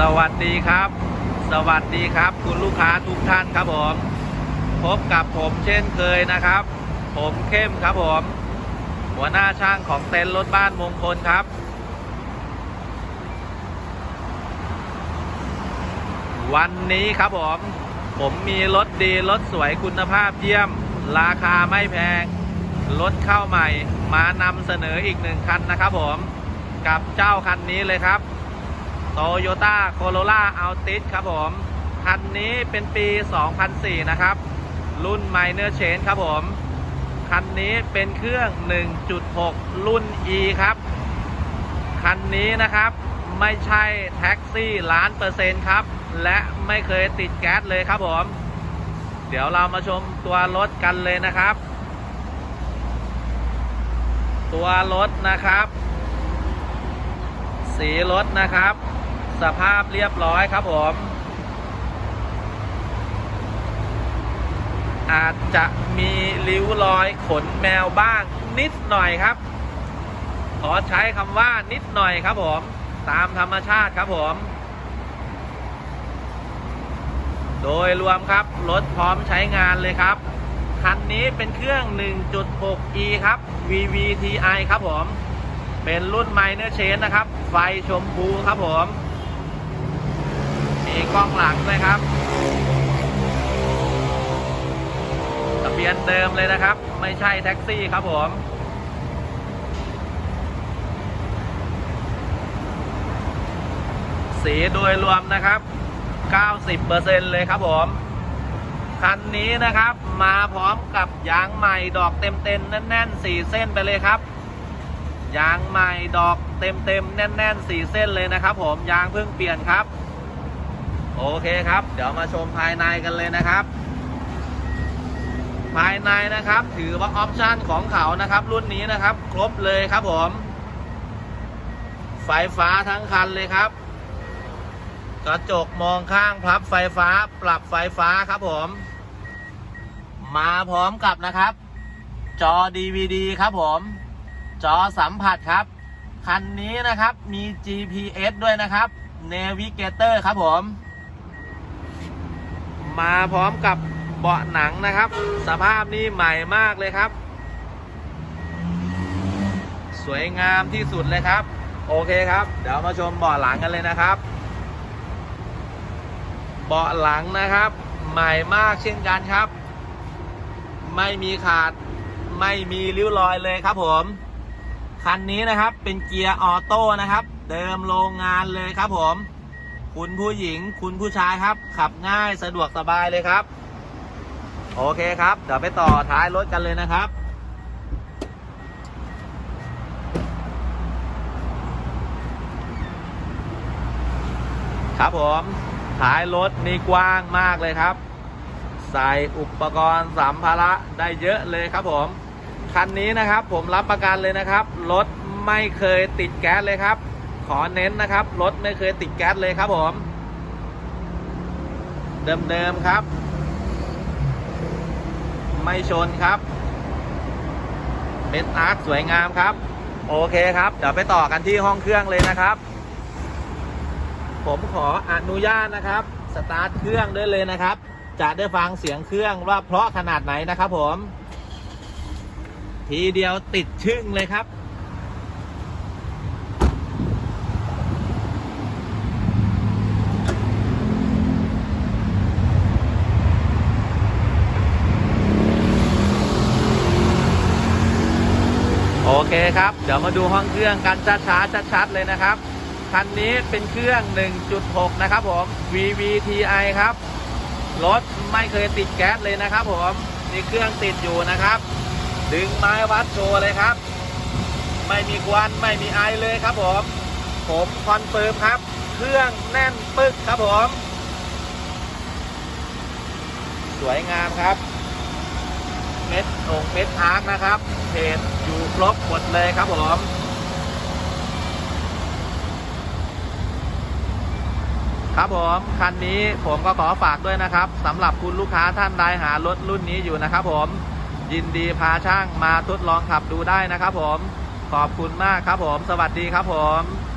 สวัสดีครับ สวัสดีครับ คุณลูกค้าทุกท่านครับผม พบกับผมเช่นเคยนะครับ ผมเข้มครับผม หัวหน้าช่างของเต็นท์รถบ้านมงคลครับ วันนี้ครับผม ผมมีรถดีรถสวยคุณภาพเยี่ยม ราคาไม่แพง รถเข้าใหม่มานำเสนออีกหนึ่งคันนะครับผม กับเจ้าคันนี้เลยครับ โตโยต้าโคโรล่าอัลติสครับผม คันนี้เป็นปี 2004 นะครับ รุ่น Minor Change ครับผม คันนี้เป็นเครื่อง 1.6 รุ่น E ครับ คันนี้นะครับไม่ใช่แท็กซี่ล้านเปอร์เซ็นต์ครับ และไม่เคยติดแก๊สเลยครับผม เดี๋ยวเรามาชมตัวรถกันเลยนะครับ ตัวรถนะครับ สีรถนะครับ สภาพเรียบร้อยครับผม อาจจะมีริ้วรอยขนแมวบ้างนิดหน่อยครับ ขอใช้คำว่านิดหน่อยครับผม ตามธรรมชาติครับผม โดยรวมครับ รถพร้อมใช้งานเลยครับ คันนี้เป็นเครื่อง 1.6e ครับ VVTi ครับผมเป็นรุ่น Minor Change นะครับ ไฟชมพูครับผม มีกล้องหลังด้วยครับทะเบียนเดิมเลยนะครับ ไม่ใช่แท็กซี่ครับผมสีโดยรวมนะครับ 90%เลยครับผม คันนี้นะครับ มาพร้อมกับยางใหม่ดอกเต็มๆแน่นๆ4เส้นไปเลยครับ ยางใหม่ดอกเต็มๆแน่นๆ4เส้นเลยนะครับ ผมยางเพิ่งเปลี่ยนครับ โอเคครับ เดี๋ยวมาชมภายในกันเลยนะครับ ภายในนะครับ ถือว่าออปชั่นของเขานะครับ รุ่นนี้นะครับ ครบเลยครับผม ไฟฟ้าทั้งคันเลยครับ กระจกมองข้างพับไฟฟ้าปรับไฟฟ้าครับผม มาพร้อมกับนะครับ จอ DVD ครับผม จอสัมผัสครับ คันนี้นะครับมี GPS ด้วยนะครับ Navigator ครับผม มาพร้อมกับเบาะหนังนะครับ สภาพนี้ใหม่มากเลยครับ สวยงามที่สุดเลยครับ โอเคครับ เดี๋ยวมาชมเบาะหลังกันเลยนะครับ เบาะหลังนะครับ ใหม่มากเช่นกันครับ ไม่มีขาดไม่มีริ้วรอยเลยครับผมคันนี้นะครับเป็นเกียร์ออโต้นะครับ เดิมโรงงานเลยครับผม คุณผู้หญิง คุณผู้ชายครับ ขับง่ายสะดวกสบายเลยครับ โอเคครับ เดี๋ยวไปต่อท้ายรถกันเลยนะครับครับผมท้ายรถนี่กว้างมากเลยครับ ใส่อุปกรณ์สัมภาระได้เยอะเลยครับผม คันนี้นะครับผมรับประกันเลยนะครับ รถไม่เคยติดแก๊สเลยครับ ขอเน้นนะครับ รถไม่เคยติดแก๊สเลยครับผม เดิมๆครับ ไม่ชนครับเป็นอาร์คสวยงามครับ โอเคครับ เดี๋ยวไปต่อกันที่ห้องเครื่องเลยนะครับ ผมขออนุญาตนะครับ สตาร์ทเครื่องได้เลยนะครับ จะได้ฟังเสียงเครื่องว่าเพราะขนาดไหนนะครับผม ทีเดียวติดชึ่งเลยครับ เคครับ เดี๋ยวมาดูห้องเครื่องกันช้าๆชัดๆเลยนะครับ คันนี้เป็นเครื่อง 1.6 นะครับผม VVTi ครับ รถไม่เคยติดแก๊สเลยนะครับผมนี่เครื่องติดอยู่นะครับ ดึงไม้วัดโชว์เลยครับ ไม่มีควันไม่มีไอเลยครับผม ผมคอนเฟิร์มครับ เครื่องแน่นปึกครับผม สวยงามครับ เม็ดอเม็ดอาร์คนะครับเพจอยู่ครบหมดเลยครับผมครับผมคันนี้ผมก็ขอฝากด้วยนะครับสำหรับคุณลูกค้าท่านใดหารถรุ่นนี้อยู่นะครับผมยินดีพาช่างมาทดลองขับดูได้นะครับผมขอบคุณมากครับผม สวัสดีครับผม